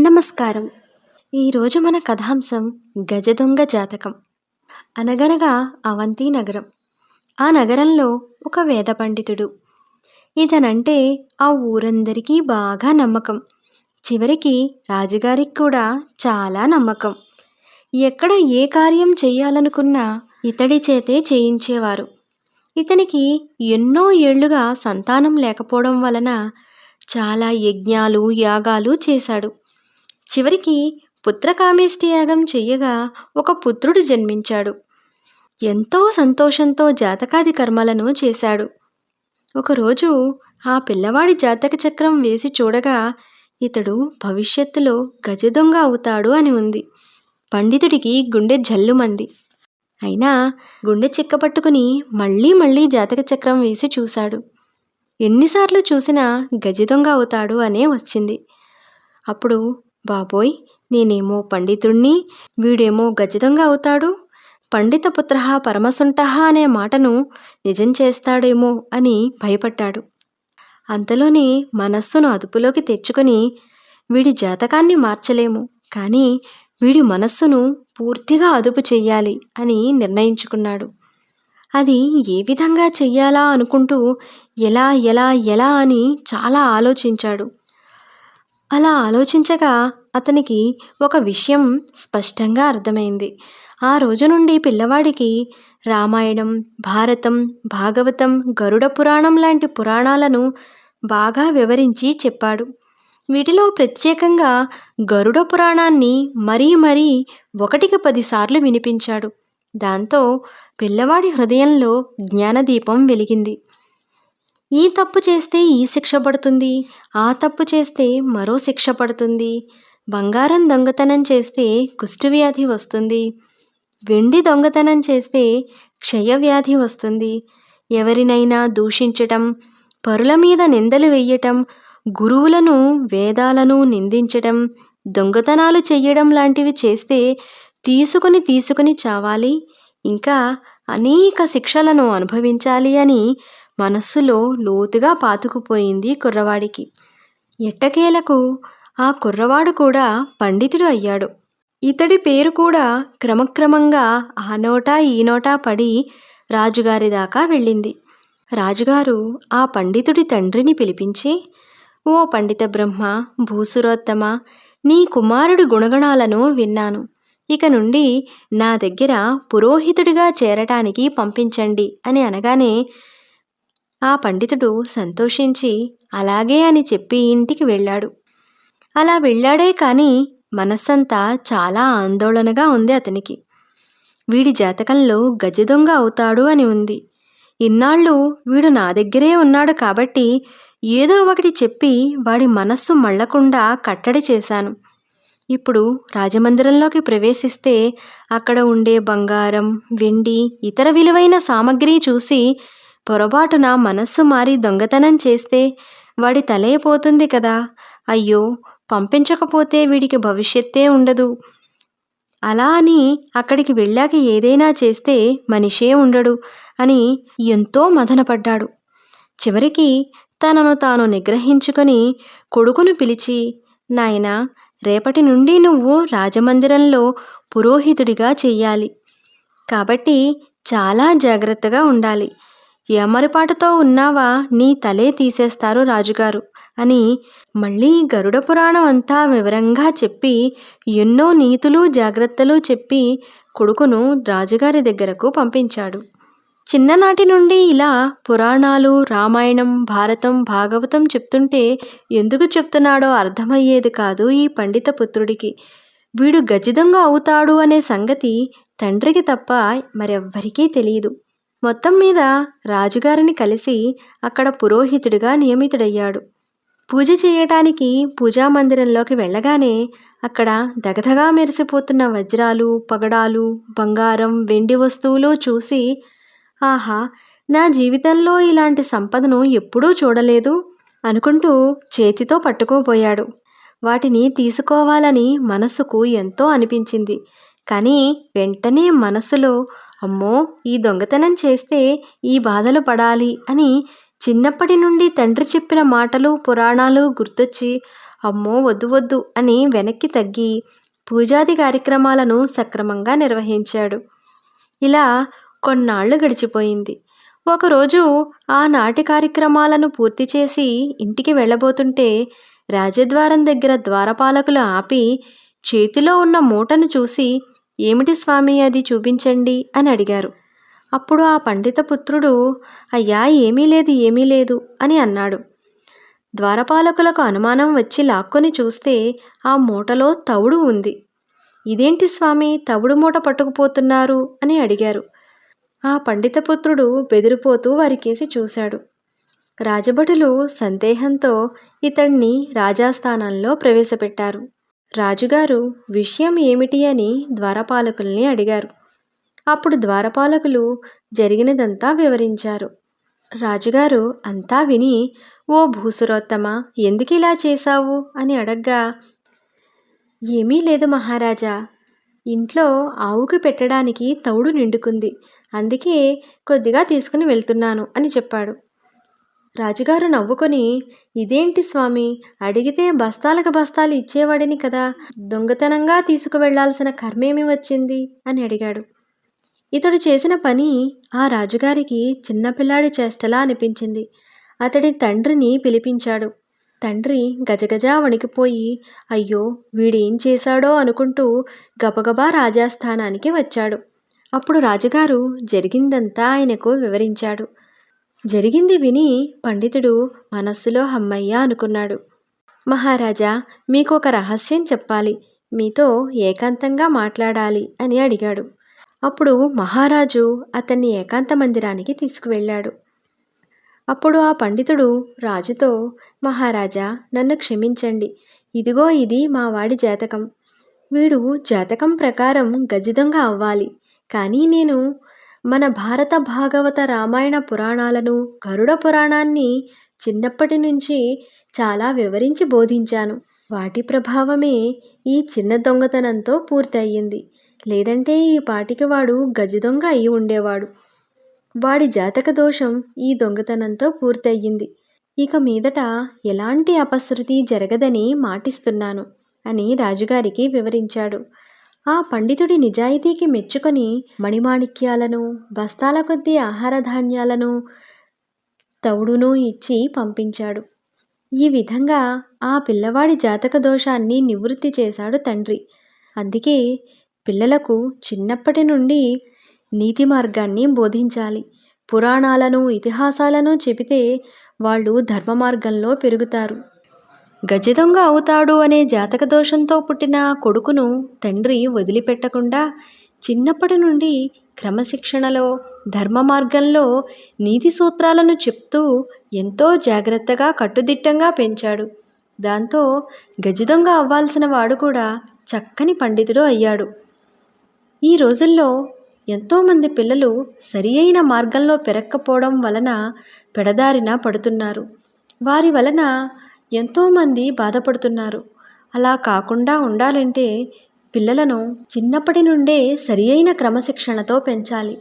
నమస్కారం. ఈరోజు మన కథాంశం గజదొంగ జాతకం. అనగనగా అవంతి నగరం. ఆ నగరంలో ఒక వేద పండితుడు. ఇతనంటే ఆ ఊరందరికీ బాగా నమ్మకం. చివరికి రాజుగారికి కూడా చాలా నమ్మకం. ఎక్కడ ఏ కార్యం చేయాలనుకున్నా ఇతడి చేతే చేయించేవారు. ఇతనికి ఎన్నో ఏళ్ళుగా సంతానం లేకపోవడం వలన చాలా యజ్ఞాలు యాగాలు చేశాడు. చివరికి పుత్రకామేష్టి యాగం చెయ్యగా ఒక పుత్రుడు జన్మించాడు. ఎంతో సంతోషంతో జాతకాది కర్మలను చేశాడు. ఒకరోజు ఆ పిల్లవాడి జాతక చక్రం వేసి చూడగా ఇతడు భవిష్యత్తులో గజదొంగ అవుతాడు అని ఉంది. పండితుడికి గుండె జల్లుమంది. అయినా గుండె చిక్కపట్టుకుని మళ్ళీ మళ్ళీ జాతక చక్రం వేసి చూశాడు. ఎన్నిసార్లు చూసినా గజదొంగ అవుతాడు అనే వచ్చింది. అప్పుడు బాబోయ్ నేనేమో పండితుణ్ణి వీడేమో గజితంగా అవుతాడు. పండితపుత్ర పరమసుంట అనే మాటను నిజం చేస్తాడేమో అని భయపడ్డాడు. అంతలోనే మనస్సును అదుపులోకి తెచ్చుకొని వీడి జాతకాన్ని మార్చలేము. కానీ వీడి మనస్సును పూర్తిగా అదుపు చెయ్యాలి అని నిర్ణయించుకున్నాడు. అది ఏ విధంగా చెయ్యాలా అనుకుంటూ ఎలా ఎలా ఎలా అని చాలా ఆలోచించాడు. అలా ఆలోచించగా అతనికి ఒక విషయం స్పష్టంగా అర్థమైంది. ఆ రోజు నుండి పిల్లవాడికి రామాయణం భారతం భాగవతం గరుడ పురాణం లాంటి పురాణాలను బాగా వివరించి చెప్పాడు. వీటిలో ప్రత్యేకంగా గరుడ పురాణాన్ని మరీ మరీ ఒకటికి పదిసార్లు వినిపించాడు. దాంతో పిల్లవాడి హృదయంలో జ్ఞానదీపం వెలిగింది. ఈ తప్పు చేస్తే ఈ శిక్ష పడుతుంది ఆ తప్పు చేస్తే మరో శిక్ష పడుతుంది. బంగారం దొంగతనం చేస్తే కుష్ఠవ్యాధి వస్తుంది. వెండి దొంగతనం చేస్తే క్షయవ్యాధి వస్తుంది. ఎవరినైనా దూషించటం పరుల మీద నిందలు వేయటం గురువులను వేదాలను నిందించటం దొంగతనాలు చెయ్యడం లాంటివి చేస్తే తీసుకుని తీసుకుని చావాలి. ఇంకా అనేక శిక్షలను అనుభవించాలి అని మనస్సులో లోతుగా పాతుకుపోయింది కుర్రవాడికి. ఎట్టకేలకు ఆ కుర్రవాడు కూడా పండితుడు అయ్యాడు. ఇతడి పేరు కూడా క్రమక్రమంగా ఆ నోటా ఈ నోటా పడి రాజుగారి దాకా వెళ్ళింది. రాజుగారు ఆ పండితుడి తండ్రిని పిలిపించి ఓ పండిత బ్రహ్మ భూసురోత్తమ నీ కుమారుడి గుణగణాలను విన్నాను. ఇక నుండి నా దగ్గర పురోహితుడిగా చేరటానికి పంపించండి అని అనగానే ఆ పండితుడు సంతోషించి అలాగే అని చెప్పి ఇంటికి వెళ్ళాడు. అలా వెళ్ళాడే కానీ మనస్సంతా చాలా ఆందోళనగా ఉంది అతనికి. వీడి జాతకంలో గజదొంగ అవుతాడు అని ఉంది. ఇన్నాళ్ళు వీడు నా దగ్గరే ఉన్నాడు కాబట్టి ఏదో ఒకటి చెప్పి వాడి మనస్సు మళ్ళకుండా కట్టడి చేశాను. ఇప్పుడు రాజమందిరంలోకి ప్రవేశిస్తే అక్కడ ఉండే బంగారం వెండి ఇతర విలువైన సామగ్రి చూసి పొరపాటున మనస్సు మారి దొంగతనం చేస్తే వాడి తలే పోతుంది కదా. అయ్యో పంపించకపోతే వీడికి భవిష్యత్తే ఉండదు. అలా అని అక్కడికి వెళ్ళాక ఏదైనా చేస్తే మనిషే ఉండడు అని ఎంతో మదనపడ్డాడు. చివరికి తనను తాను నిగ్రహించుకొని కొడుకును పిలిచి నాయనా రేపటి నుండి నువ్వు రాజమందిరంలో పురోహితుడిగా చెయ్యాలి. కాబట్టి చాలా జాగ్రత్తగా ఉండాలి. ఎమరిపాటుతో ఉన్నావా? నీ తలే తీసేస్తారు రాజుగారు అని మళ్ళీ గరుడ పురాణం అంతా వివరంగా చెప్పి ఎన్నో నీతులు జాగ్రత్తలు చెప్పి కొడుకును రాజుగారి దగ్గరకు పంపించాడు. చిన్ననాటి నుండి ఇలా పురాణాలు రామాయణం భారతం భాగవతం చెప్తుంటే ఎందుకు చెప్తున్నాడో అర్థమయ్యేది కాదు ఈ పండిత పుత్రుడికి. వీడు గజిదంగా అవుతాడు అనే సంగతి తండ్రికి తప్ప మరెవ్వరికీ తెలియదు. మొత్తం మీద రాజుగారిని కలిసి అక్కడ పురోహితుడిగా నియమితుడయ్యాడు. పూజ చేయటానికి పూజా మందిరంలోకి వెళ్ళగానే అక్కడ దగదగా మెరిసిపోతున్న వజ్రాలు పగడాలు బంగారం వెండి వస్తువులు చూసి ఆహా నా జీవితంలో ఇలాంటి సంపదను ఎప్పుడూ చూడలేదు అనుకుంటూ చేతితో పట్టుకోబోయాడు. వాటిని తీసుకోవాలని మనసుకు ఎంతో అనిపించింది. కానీ వెంటనే మనసులో అమ్మో ఈ దొంగతనం చేస్తే ఈ బాధలు పడాలి అని చిన్నప్పటి నుండి తండ్రి చెప్పిన మాటలు పురాణాలు గుర్తొచ్చి అమ్మో వద్దు వద్దు అని వెనక్కి తగ్గి పూజాది కార్యక్రమాలను సక్రమంగా నిర్వహించాడు. ఇలా కొన్నాళ్ళు గడిచిపోయింది. ఒకరోజు ఆ నాటి కార్యక్రమాలను పూర్తి చేసి ఇంటికి వెళ్ళబోతుంటే రాజద్వారం దగ్గర ద్వారపాలకులు ఆపి చేతిలో ఉన్న మూటను చూసి ఏమిటి స్వామి అది చూపించండి అని అడిగారు. అప్పుడు ఆ పండిత పుత్రుడు అయ్యా ఏమీ లేదు ఏమీ లేదు అని అన్నాడు. ద్వారపాలకులకు అనుమానం వచ్చి లాక్కొని చూస్తే ఆ మూటలో తవుడు ఉంది. ఇదేంటి స్వామి తవుడు మూట పట్టుకుపోతున్నారు అని అడిగారు. ఆ పండితపుత్రుడు బెదిరిపోతూ వారికేసి చూశాడు. రాజభటులు సందేహంతో ఇతణ్ణి రాజాస్థానంలో ప్రవేశపెట్టారు. రాజుగారు విషయం ఏమిటి అని ద్వారపాలకుల్ని అడిగారు. అప్పుడు ద్వారపాలకులు జరిగినదంతా వివరించారు. రాజుగారు అంతా విని ఓ భూసురోత్తమ ఎందుకు ఇలా చేశావు? అని అడగ్గా ఏమీ లేదు మహారాజా ఇంట్లో ఆవుకి పెట్టడానికి తౌడు నిండుకుంది. అందుకే కొద్దిగా తీసుకుని వెళ్తున్నాను అని చెప్పాడు. రాజుగారు నవ్వుకొని ఇదేంటి స్వామి? అడిగితే బస్తాలకు బస్తాలు ఇచ్చేవాడిని కదా. దొంగతనంగా తీసుకువెళ్ళాల్సిన కర్మేమి వచ్చింది? అని అడిగాడు. ఇతడు చేసిన పని ఆ రాజుగారికి చిన్నపిల్లాడి చేష్టలా అనిపించింది. అతడి తండ్రిని పిలిపించాడు. తండ్రి గజగజా వణికిపోయి అయ్యో వీడేం చేశాడో అనుకుంటూ గబగబా రాజాస్థానానికి వచ్చాడు. అప్పుడు రాజుగారు జరిగిందంతా ఆయనకు వివరించాడు. జరిగింది విని పండితుడు మనస్సులో హమ్మయ్య అనుకున్నాడు. మహారాజా మీకు ఒక రహస్యం చెప్పాలి. మీతో ఏకాంతంగా మాట్లాడాలి అని అడిగాడు. అప్పుడు మహారాజు అతన్ని ఏకాంత మందిరానికి తీసుకువెళ్ళాడు. అప్పుడు ఆ పండితుడు రాజుతో మహారాజా నన్ను క్షమించండి. ఇదిగో ఇది మా వాడి జాతకం. వీడు జాతకం ప్రకారం గజదొంగ అవ్వాలి. కానీ నేను మన భారత భాగవత రామాయణ పురాణాలను గరుడ పురాణాన్ని చిన్నప్పటి నుంచి చాలా వివరించి బోధించాను. వాటి ప్రభావమే ఈ చిన్న దొంగతనంతో పూర్తయింది లేదంటే ఈ పాటికి వాడు గజదొంగ అయి ఉండేవాడు. వాడి జాతక దోషం ఈ దొంగతనంతో పూర్తయింది ఇక మీదట ఎలాంటి అపశృతి జరగదని మాటిస్తున్నాను అని రాజుగారికి వివరించాడు. ఆ పండితుడి నిజాయితీకి మెచ్చుకొని మణిమాణిక్యాలను బస్తాల కొద్దీ ఆహార ధాన్యాలను తౌడును ఇచ్చి పంపించాడు. ఈ విధంగా ఆ పిల్లవాడి జాతక దోషాన్ని నివృత్తి చేశాడు తండ్రి. అందుకే పిల్లలకు చిన్నప్పటి నుండి నీతి మార్గాన్ని బోధించాలి. పురాణాలను ఇతిహాసాలను చెబితే వాళ్ళు ధర్మ మార్గంలో పెరుగుతారు. గజదొంగ అవుతాడు అనే జాతక దోషంతో పుట్టిన కొడుకును తండ్రి వదిలిపెట్టకుండా చిన్నప్పటి నుండి క్రమశిక్షణలో ధర్మ మార్గంలో నీతి సూత్రాలను చెప్తూ ఎంతో జాగ్రత్తగా కట్టుదిట్టంగా పెంచాడు. దాంతో గజదొంగ అవ్వాల్సిన వాడు కూడా చక్కని పండితుడు అయ్యాడు. ఈ రోజుల్లో ఎంతోమంది పిల్లలు సరి అయిన మార్గంలో పెరక్కపోవడం వలన పెడదారిన పడుతున్నారు. వారి వలన ఎంతోమంది బాధపడుతున్నారు. అలా కాకుండా ఉండాలంటే పిల్లలను చిన్నప్పటి నుండే సరి అయిన క్రమశిక్షణతో పెంచాలి.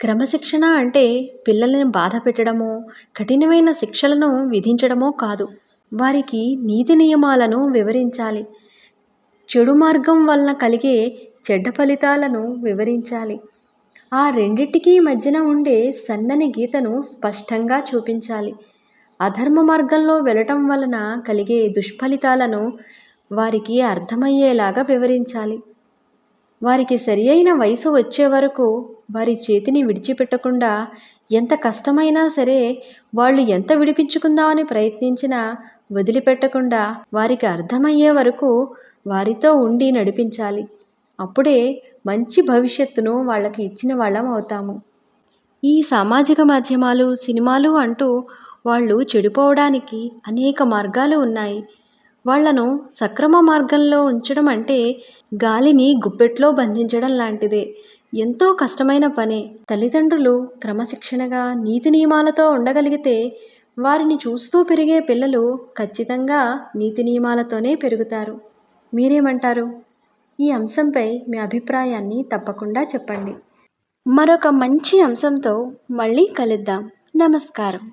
క్రమశిక్షణ అంటే పిల్లలను బాధ పెట్టడమో కఠినమైన శిక్షలను విధించడమో కాదు. వారికి నీతి నియమాలను వివరించాలి. చెడు మార్గం వలన కలిగే చెడ్డ ఫలితాలను వివరించాలి. ఆ రెండిటికీ మధ్యన ఉండే సన్నని గీతను స్పష్టంగా చూపించాలి. అధర్మ మార్గంలో వెళ్ళటం వలన కలిగే దుష్ఫలితాలను వారికి అర్థమయ్యేలాగా వివరించాలి. వారికి సరి అయిన వయసు వచ్చే వరకు వారి చేతిని విడిచిపెట్టకుండా ఎంత కష్టమైనా సరే వాళ్ళు ఎంత విడిపించుకుందామని ప్రయత్నించినా వదిలిపెట్టకుండా వారికి అర్థమయ్యే వరకు వారితో ఉండి నడిపించాలి. అప్పుడే మంచి భవిష్యత్తును వాళ్ళకి ఇచ్చిన వాళ్ళం అవుతాము. ఈ సామాజిక మాధ్యమాలు సినిమాలు అంటూ వాళ్ళు చెడిపోవడానికి అనేక మార్గాలు ఉన్నాయి. వాళ్ళను సక్రమ మార్గంలో ఉంచడం అంటే గాలిని గుప్పెట్లో బంధించడం లాంటిదే. ఎంతో కష్టమైన పనే. తల్లిదండ్రులు క్రమశిక్షణగా నీతి నియమాలతో ఉండగలిగితే వారిని చూస్తూ పెరిగే పిల్లలు ఖచ్చితంగా నీతి నియమాలతోనే పెరుగుతారు. మీరేమంటారు? ఈ అంశంపై మీ అభిప్రాయాన్ని తప్పకుండా చెప్పండి. మరొక మంచి అంశంతో మళ్ళీ కలుద్దాం. నమస్కారం.